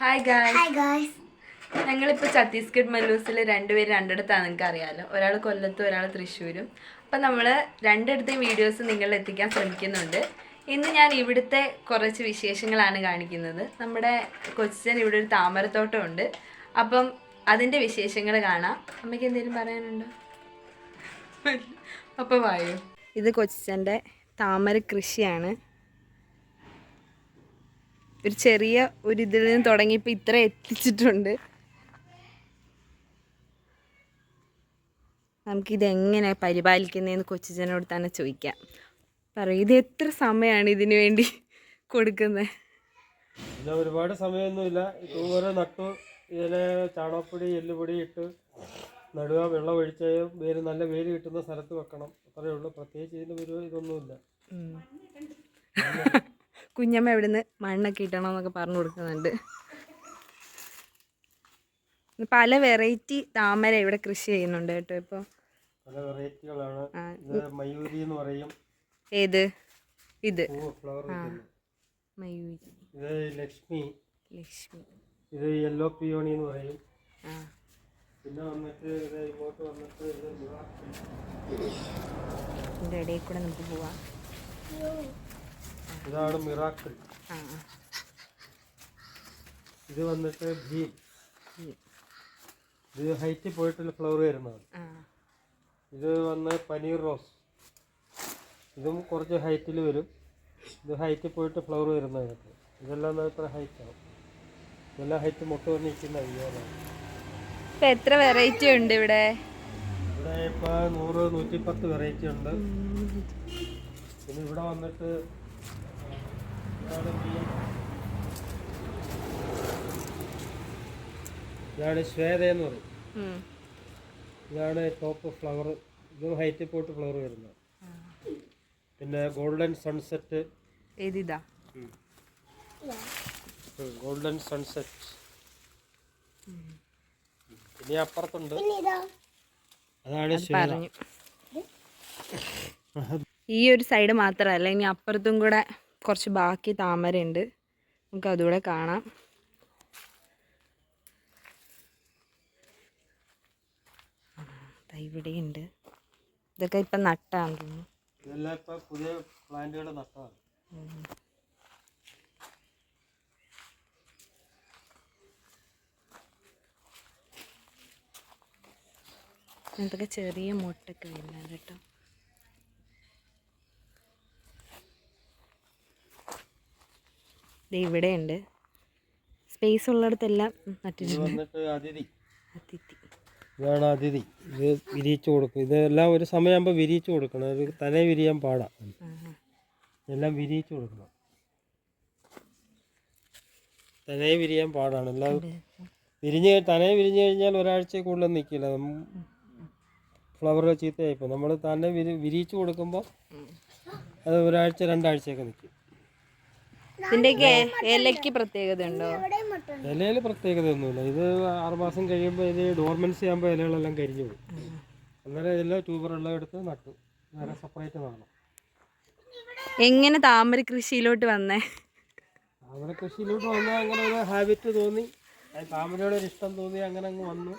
Hi ഗായ് hi guys ഞങ്ങളിപ്പോൾ ഛത്തീസ്ഗഡ് മല്ലൂസിൽ രണ്ടുപേരും രണ്ടിടത്താണ് നിങ്ങൾക്ക് അറിയാമല്ലോ ഒരാൾ കൊല്ലത്തും ഒരാൾ തൃശ്ശൂരും. അപ്പം നമ്മൾ രണ്ടിടത്തെയും വീഡിയോസ് നിങ്ങളിൽ എത്തിക്കാൻ ശ്രമിക്കുന്നുണ്ട്. ഇന്ന് ഞാൻ ഇവിടുത്തെ കുറച്ച് വിശേഷങ്ങളാണ് കാണിക്കുന്നത്. നമ്മുടെ കൊച്ചൻ ഇവിടെ ഒരു താമരത്തോട്ടം ഉണ്ട് അപ്പം അതിന്റെ വിശേഷങ്ങൾ കാണാം. അമ്മയ്ക്ക് എന്തെങ്കിലും പറയാനുണ്ടോ? അപ്പോൾ വായു. ഇത് കൊച്ചിന്റെ താമര കൃഷിയാണ്. ഒരു ചെറിയ ഒരു ഇതിൽ നിന്ന് തുടങ്ങിയപ്പോൾ ഇത്ര എത്തിച്ചിട്ടുണ്ട്. നമുക്കിത് എങ്ങനെ പരിപാലിക്കുന്നതെന്ന് കൊച്ചുജനോട് തന്നെ ചോദിക്കാം. പറയും ഇത് എത്ര സമയമാണ് ഇതിനു വേണ്ടി കൊടുക്കുന്നത് ഒരുപാട് സമയമൊന്നുമില്ല ഇത് ഓരോ നട്ടു ഇതിനെ ചാണകപ്പൊടി എല്ലുപൊടി ഇട്ട് നടുക വെള്ളം ഒഴിച്ച് വേര് നല്ല വേര് കിട്ടുന്ന സ്ഥലത്ത് വെക്കണം. അത്രയേ ഉള്ളൂ. പ്രത്യേകിച്ച് ഇതിന് ഒരു ഇതൊന്നുമില്ല. കുഞ്ഞമ്മ ഇവിടുന്ന് മണ്ണൊക്കെ ഇട്ടണമെന്നൊക്കെ പറഞ്ഞു കൊടുക്കുന്നുണ്ട്. പല വെറൈറ്റി താമര ഇവിടെ കൃഷി ചെയ്യുന്നുണ്ട് കേട്ടോ ഇപ്പൊ. പല വെറൈറ്റികളാണ് മയൂരി എന്ന് പറയും. ഏത്? ഇത്. മയൂരി. ഇത് ലക്ഷ്മി. ലക്ഷ്മി. ഇത് യെല്ലോ പിയോണി എന്ന് പറയും. പിന്നെ വന്നിട്ട് ഇത് ഇങ്ങോട്ട് വന്നിട്ട് ഇത് മിറാക്കിൾ. ഇതിന്റെ ഇടയിൽ കൂടെ നമുക്ക് പോവാം. ഇതാണ് മിറാക്കിൾ. ഇത് വന്നിട്ട് ഭീം. ഇത് ഹൈറ്റിൽ പോയിട്ടുള്ള ഫ്ലവർ വരുന്നതാണ്. ഇത് വന്ന് പനീർ റോസ്. ഇതും കുറച്ച് ഹൈറ്റിൽ വരും. ഇത് ഹൈറ്റിൽ പോയിട്ട് ഫ്ലവർ വരുന്നതിനകത്ത് ഇതെല്ലാം ഇത്ര ഹൈറ്റ് ആവും ഇതെല്ലാം ഹൈറ്റ് മുട്ട വന്ന് നിൽക്കുന്ന ഇപ്പം എത്ര വെറൈറ്റി ഉണ്ട് ഇവിടെ? ഇവിടെ ഇപ്പോൾ നൂറ് നൂറ്റിപ്പത്ത് വെറൈറ്റി ഉണ്ട്. പിന്നെ ഇവിടെ വന്നിട്ട് ഇതാണ് ശ്വേത എന്ന് പറയും. ഇതാണ് ടോപ്പ് ഫ്ലവർ ഇതും ഹൈറ്റ് പോയിട്ട് ഫ്ലവർ വരുന്നത്. പിന്നെ ഗോൾഡൻ സൺസെറ്റ് ഏതിതാ? ഗോൾഡൻ സൺസെറ്റ് ഇനി അപ്പുറത്തുണ്ട്. അതാണ് പറഞ്ഞു. ഈ ഒരു സൈഡ് മാത്രമല്ല ഇനി അപ്പുറത്തും കൂടെ കുറച്ച് ബാക്കി താമരയുണ്ട്. നമുക്ക് അതുകൂടെ കാണാം. ഇവിടെ ഉണ്ട് ഇവിടെയുണ്ട്. ഇതൊക്കെ ഇപ്പം നട്ടാണ് തോന്നുന്നു. പുതിയ പ്ലാന്റുകൾ നട്ടതാണ് ഇതൊക്കെ ചെറിയ മുട്ടൊക്കെ വരുന്നുണ്ട് കേട്ടോ. ഇവിടെയുണ്ട്. സ്പേസ് ഉള്ളിടത്തെല്ലാം നട്ടിട്ടുണ്ട്. ഇതാണ് അതിഥി ഇത് വിരിയിച്ചു കൊടുക്കും. ഇതെല്ലാം ഒരു സമയമാകുമ്പോൾ വിരിയിച്ചു കൊടുക്കണം. ഇത് തലേ വിരിയാൻ പാടാം. എല്ലാം വിരിയിച്ചു കൊടുക്കണം. തലേ വിരിയാൻ പാടാണ്. എല്ലാം വിരിഞ്ഞ് തലേ വിരിഞ്ഞു കഴിഞ്ഞാൽ ഒരാഴ്ച കൂടുതൽ നിൽക്കില്ല ഫ്ലവർ ചീത്തയായിപ്പോൾ നമ്മൾ തന്നെ വിരി വിരിയിച്ചു കൊടുക്കുമ്പോൾ അത് ഒരാഴ്ച രണ്ടാഴ്ചയൊക്കെ നിൽക്കും ഇതിന്റെയൊക്കെ ഇലയ്ക്ക് പ്രത്യേകത ഉണ്ടോ. ഇലയിൽ പ്രത്യേകത പ്രത്യേകതയൊന്നുമില്ല. ഇത് ആറുമാസം കഴിയുമ്പോൾ ഇത് ഡോർമൻസി ആകുമ്പോൾ ഇലകളെല്ലാം കരിഞ്ഞു പോകും. അന്നേരം ഇതെല്ലാം ട്യൂബറെല്ലാം എടുത്ത് നട്ടു. വേറെ സെപ്പറേറ്റ് നടണം എങ്ങനെ താമര കൃഷിയിലോട്ട് വന്നേ? താമര കൃഷിയിലോട്ട് വന്നാൽ അങ്ങനെ ഒരു ഹാബിറ്റ് തോന്നി. അത് താമരയോട് ഒരു ഇഷ്ടം തോന്നി അങ്ങനെ അങ്ങ് വന്നു.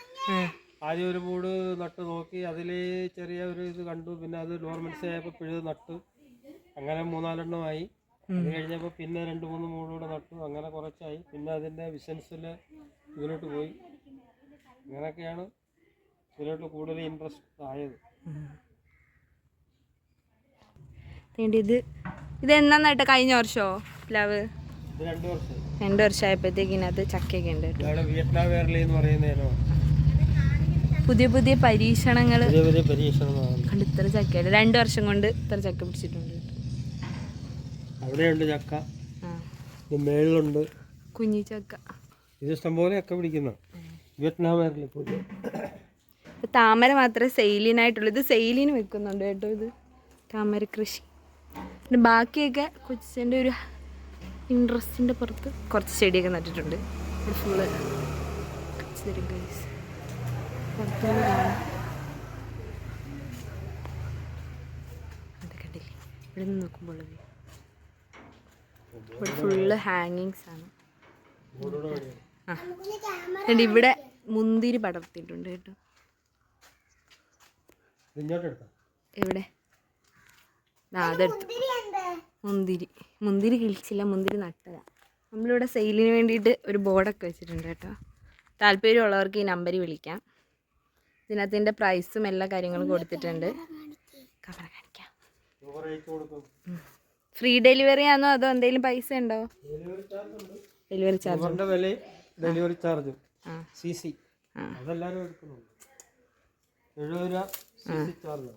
ആദ്യം ഒരു മൂട് നട്ട് നോക്കി അതിൽ ചെറിയ ഒരു ഇത് കണ്ടു. പിന്നെ അത് ഡോർമൻസി ആയപ്പോൾ പിഴുത് നട്ടു. അങ്ങനെ മൂന്നാലെണ്ണമായി അത് കഴിഞ്ഞപ്പോൾ പിന്നെ രണ്ട് മൂന്ന് മൂടൂടെ നട്ടു. അങ്ങനെ കുറച്ചായി. പിന്നെ അതിന്റെ ബിസിനസ്സിൽ ഇതിലോട്ട് പോയി. അങ്ങനെയൊക്കെയാണ് ഇതിലോട്ട് കൂടുതൽ ഇൻട്രസ്റ്റ് ആയത്. ഇത് ഇത് എന്നാ നട്ട കഴിഞ്ഞ വർഷമോ പ്ലാവ്? രണ്ട് വർഷം രണ്ട് വർഷമായപ്പോഴത്തേക്ക് ഇതിനകത്ത് ചക്കയൊക്കെ ഉണ്ട് കേട്ടോ. പുതിയ പുതിയ പരീക്ഷണങ്ങൾ കണ്ട് ഇത്ര ചക്കയുണ്ട് രണ്ട് വർഷം കൊണ്ട് ഇത്ര ചക്ക പിടിച്ചിട്ടുണ്ട്. കേട്ടോ. അവിടെയുണ്ട് ചക്ക. ഇത് മേളിലുണ്ട്. കുഞ്ഞി ചക്ക. ഇത് ഇഷ്ടംപോലെ ചക്ക പിടിക്കുന്ന. വിയറ്റ്നാമിൽ പോയി. താമര മാത്രമേ സെയിലിനായിട്ടുള്ളൂ. ഇത് സെയിലിന് വെക്കുന്നുണ്ട് കേട്ടോ ഇത്. താമര കൃഷി. പിന്നെ ബാക്കിയൊക്കെ കൊച്ചിന്റെ ഒരു ഇൻട്രസ്റ്റിന്റെ പുറത്ത് കുറച്ച് ചെടിയൊക്കെ നട്ടിട്ടുണ്ട്. ഫുള്ള് അത് കണ്ടില്ലേ? ഇവിടെ നിന്ന് നോക്കുമ്പോൾ ഇവിടെ ഫുള്ള് ഹാങ്ങിങ്സ് ആണ്. ആ. എന്നിട്ട് ഇവിടെ മുന്തിരി പടർത്തിയിട്ടുണ്ട് കേട്ടോ. എവിടെ? അതെടുത്തു. മുന്തിരി മുന്തിരി. കിളിച്ചില്ല മുന്തിരി നട്ടതാ. നമ്മളിവിടെ സെയിലിന് വേണ്ടിയിട്ട് ഒരു ബോർഡൊക്കെ വെച്ചിട്ടുണ്ട് കേട്ടോ. താല്പര്യമുള്ളവർക്ക് ഈ നമ്പറിൽ വിളിക്കാം. ഇതിനകത്തിന്റെ പ്രൈസും എല്ലാ കാര്യങ്ങളും കൊടുത്തിട്ടുണ്ട്. കവർ കാണിക്കാം. ഫ്രീ ഡെലിവറി ആണോ അതോ എന്തെങ്കിലും പൈസ ഉണ്ടോ? Delivery charge delivery charge C C ആ. അതെല്ലാവരും എടുക്കുന്നുണ്ട്. എഴുപത് രൂപ ചാർജ്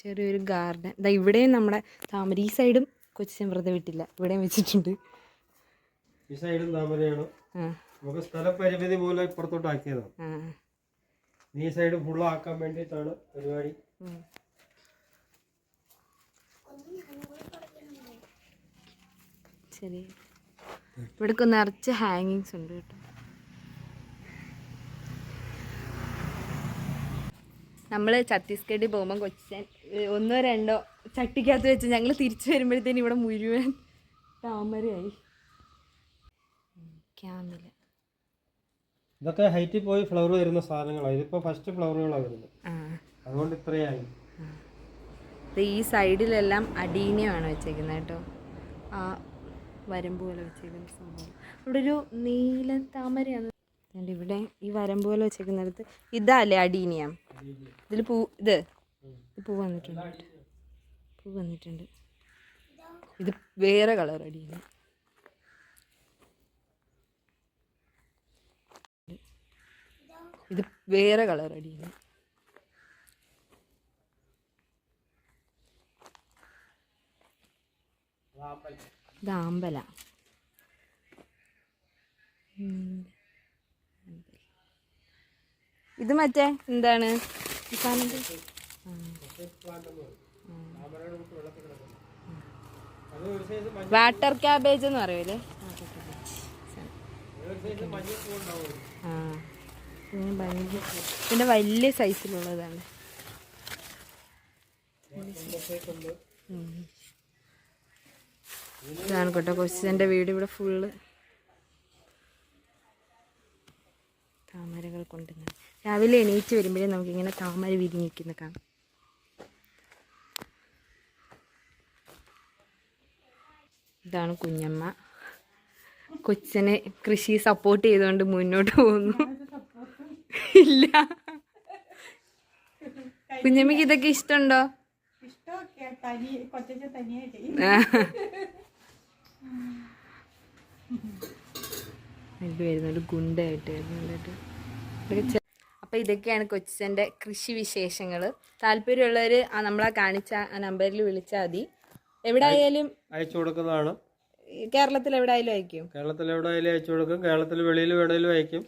ചെറിയൊരു ഗാർഡൻ ഇതാ ഇവിടെയും നമ്മുടെ താമര ഈ സൈഡും കൊച്ചിൻ വെറുതെ വിട്ടില്ല. ഇവിടെയും വെച്ചിട്ടുണ്ട്. ഈ സൈഡും താമരയാണ്. നമുക്ക് സ്ഥലപരിമിതി മൂലം ഇപ്പുറത്തോട്ട് ആക്കിയതാണ്. ഈ സൈഡ് ഫുള്ള് ആക്കാൻ വേണ്ടിയിട്ടാണ് പരിപാടി. ശരി. ഇവിടെ നിറച്ച് ഹാങ്ങിങ്സ് ഉണ്ട് കേട്ടോ. നമ്മൾ ഛത്തീസ്ഗഡിൽ പോകുമ്പോൾ കൊച്ചൻ ഒന്നോ രണ്ടോ ചട്ടിക്കകത്ത് വെച്ച് ഞങ്ങൾ തിരിച്ചു വരുമ്പോഴത്തേന് ഇവിടെ മുഴുവൻ താമരയായി. ക്യാമില ഇതൊക്കെ ഹൈറ്റിൽ പോയി ഫ്ലവർ വരുന്ന സാധനങ്ങളാണ് ഇതിപ്പോൾ ഫസ്റ്റ് ഫ്ലവറുകളാണ് വരുന്നത്. അതുകൊണ്ട് ഇത്രയായി. ഇത് ഈ സൈഡിലെല്ലാം അടീനിയമാണ് വെച്ചേക്കുന്നത് കേട്ടോ. ആ വരമ്പ് പോലെ വെച്ചേക്കുന്ന സംഭവം. ഇവിടെ ഒരു നീല താമരയാണ് ഇവിടെ ഈ വരമ്പ് പോലെ വെച്ചേക്കുന്നിടത്ത് ഇതല്ലേ അടീനിയം. ഇതിൽ പൂ ഇത് പൂ വന്നിട്ടുണ്ട്. പൂ വന്നിട്ടുണ്ട്. ഇത് വേറെ കളർ അടീനിയം. ഇത് വേറെ കളർ അടീനിയം. ഇത് ആമ്പല ഇത് മറ്റേ എന്താണ്? വാട്ടർ ക്യാബേജ് എന്ന് പറയൂലേ? ആ. ഇങ്ങനെ ഭംഗി പിന്നെ വലിയ സൈസിലുള്ളതാണ്. ഇതാണ് കേട്ടോ കൊച്ചിന്റെ വീട് ഇവിടെ ഫുള്ള് താമരകൾ കൊണ്ട് രാവിലെ എണീറ്റ് വരുമ്പോഴേ നമുക്കിങ്ങനെ താമര വിരിഞ്ഞിരിക്കുന്ന കാണാം. ഇതാണ് കുഞ്ഞമ്മ. കൊച്ചനെ കൃഷി സപ്പോർട്ട് ചെയ്തുകൊണ്ട് മുന്നോട്ട് പോകുന്നു. ഇല്ല. കുഞ്ഞമ്മക്ക് ഇതൊക്കെ ഇഷ്ടമുണ്ടോ? ഇഷ്ടമൊക്കെ തനിയെ കൊച്ചെ തനിയെ വരുന്നൊരു ഗുണ്ടായിട്ട് വരുന്നുണ്ട് അപ്പം ഇതൊക്കെയാണ് കൊച്ചിന്റെ കൃഷി വിശേഷങ്ങൾ താല്പര്യമുള്ളവർ ആ നമ്മളെ കാണിച്ച ആ നമ്പറിൽ വിളിച്ചാൽ മതി. എവിടെ ആയാലും അയച്ചു കൊടുക്കുന്നതാണ്. കേരളത്തിൽ എവിടെ ആയാലും അയക്കും. കേരളത്തിൽ എവിടെ ആയാലും അയച്ചു കൊടുക്കും. കേരളത്തിൽ വെളിയിൽ വേണേലും അയക്കും.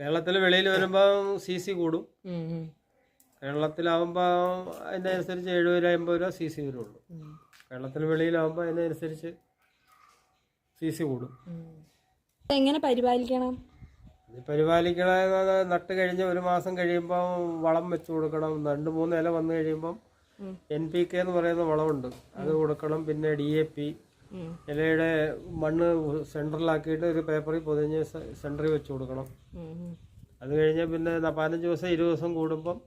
കേരളത്തിൽ വെളിയിൽ വരുമ്പോൾ സി സി കൂടും. കേരളത്തിലാവുമ്പോൾ അതിനനുസരിച്ച് എഴുപത് രൂപ അമ്പത് രൂപ സി സി വരുള്ളൂ. കേരളത്തിൽ വെളിയിലാവുമ്പോൾ അതിനനുസരിച്ച് സി സി കൂടും. എങ്ങനെ പരിപാലിക്കണം? ഇത് പരിപാലിക്കണത് നട്ട് കഴിഞ്ഞ് ഒരു മാസം കഴിയുമ്പോൾ വളം വെച്ച് കൊടുക്കണം. രണ്ട് മൂന്ന് ഇല വന്നു കഴിയുമ്പം. എൻ പി കെ എന്ന് പറയുന്ന വളമുണ്ട്. അത് കൊടുക്കണം. പിന്നെ ഡി എ പി ഇലയുടെ മണ്ണ് സെന്ററിലാക്കിയിട്ട് ഒരു പേപ്പറിൽ പൊതിഞ്ഞ് സെന്ററിൽ വെച്ച് കൊടുക്കണം. അത് കഴിഞ്ഞ് പിന്നെ പതിനഞ്ച് ദിവസം ഇരുപത് ദിവസം കൂടുമ്പം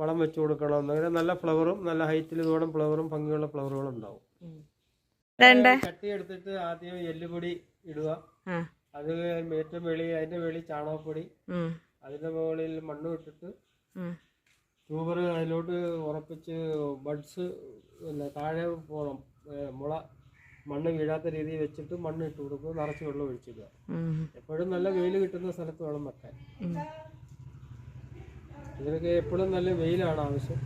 വളം വെച്ച് കൊടുക്കണം. അങ്ങനെ നല്ല ഫ്ലവറും നല്ല ഹൈറ്റിൽ ഇതോളം ഫ്ലവറും ഭംഗിയുള്ള ഫ്ലവറുകളും ഉണ്ടാവും കട്ടിയെടുത്തിട്ട് വേണ്ടേ. ചട്ടി എടുത്തിട്ട് ആദ്യം എല്ലുപൊടി ഇടുക. അത് മേറ്റം വെളി അതിന്റെ വെളി ചാണകപ്പൊടി അതിന്റെ മുകളിൽ മണ്ണ് ഇട്ടിട്ട്. ട്യൂബർ അതിലോട്ട് ഉറപ്പിച്ച് ബഡ്സ് പിന്നെ താഴെ പോകണം മുള മണ്ണ് വീഴാത്ത രീതിയിൽ വെച്ചിട്ട് മണ്ണ് ഇട്ട് കൊടുക്കും നിറച്ച് വെള്ളം ഒഴിച്ചിടുക. എപ്പോഴും നല്ല വെയിൽ കിട്ടുന്ന സ്ഥലത്ത് വേണം വെക്കാൻ. ഇതിനൊക്കെ എപ്പോഴും നല്ല വെയിലാണ് ആവശ്യം.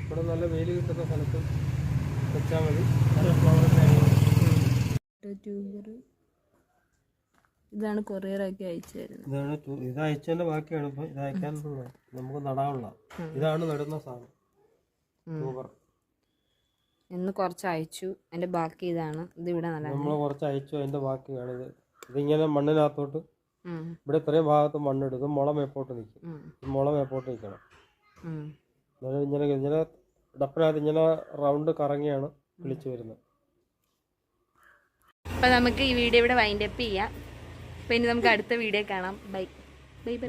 എപ്പോഴും നല്ല വെയിൽ കിട്ടുന്ന സ്ഥലത്ത് വെച്ചാൽ മതി. നല്ല ഫ്ലവർ കാര്യങ്ങൾ ട്യൂബർ ഇതാണ് കൊറിയറൊക്കെ അയച്ചു തരുന്നത് ഇതാണ് ഇത് അയച്ചതിന്റെ ബാക്കിയാണ് ഇപ്പൊ ഇത് അയക്കാനുള്ള നമുക്ക് നടാനുള്ള. ഇതാണ് നടുന്ന സാധനം. ട്യൂബർ ഇന്ന് കുറച്ച് അയച്ചു അതിന്റെ ബാക്കി ഇതാണ്. ഇത് ഇവിടെ നമ്മൾ കുറച്ച് അയച്ചു അതിന്റെ ബാക്കി ഇത്. ഇതിങ്ങനെ മണ്ണിനകത്തോട്ട് ഇവിടെ ഇത്രയും ഭാഗത്ത് മണ്ണെടുത്ത് ഇത് മുള മേപ്പോട്ട് നിൽക്കും. മുളം എപ്പോട്ട് മേപ്പോട്ട് നിൽക്കണം. ഇങ്ങനെ ഇങ്ങനെ ഡപ്പിനകത്ത് ഇങ്ങനെ റൗണ്ട് കറങ്ങിയാണ് വിളിച്ചു വരുന്നത്. അപ്പം നമുക്ക് ഈ വീഡിയോ ഇവിടെ വൈൻഡപ്പ് ചെയ്യാം. അപ്പം ഇനി നമുക്ക് അടുത്ത വീഡിയോ കാണാം. Bye bye bye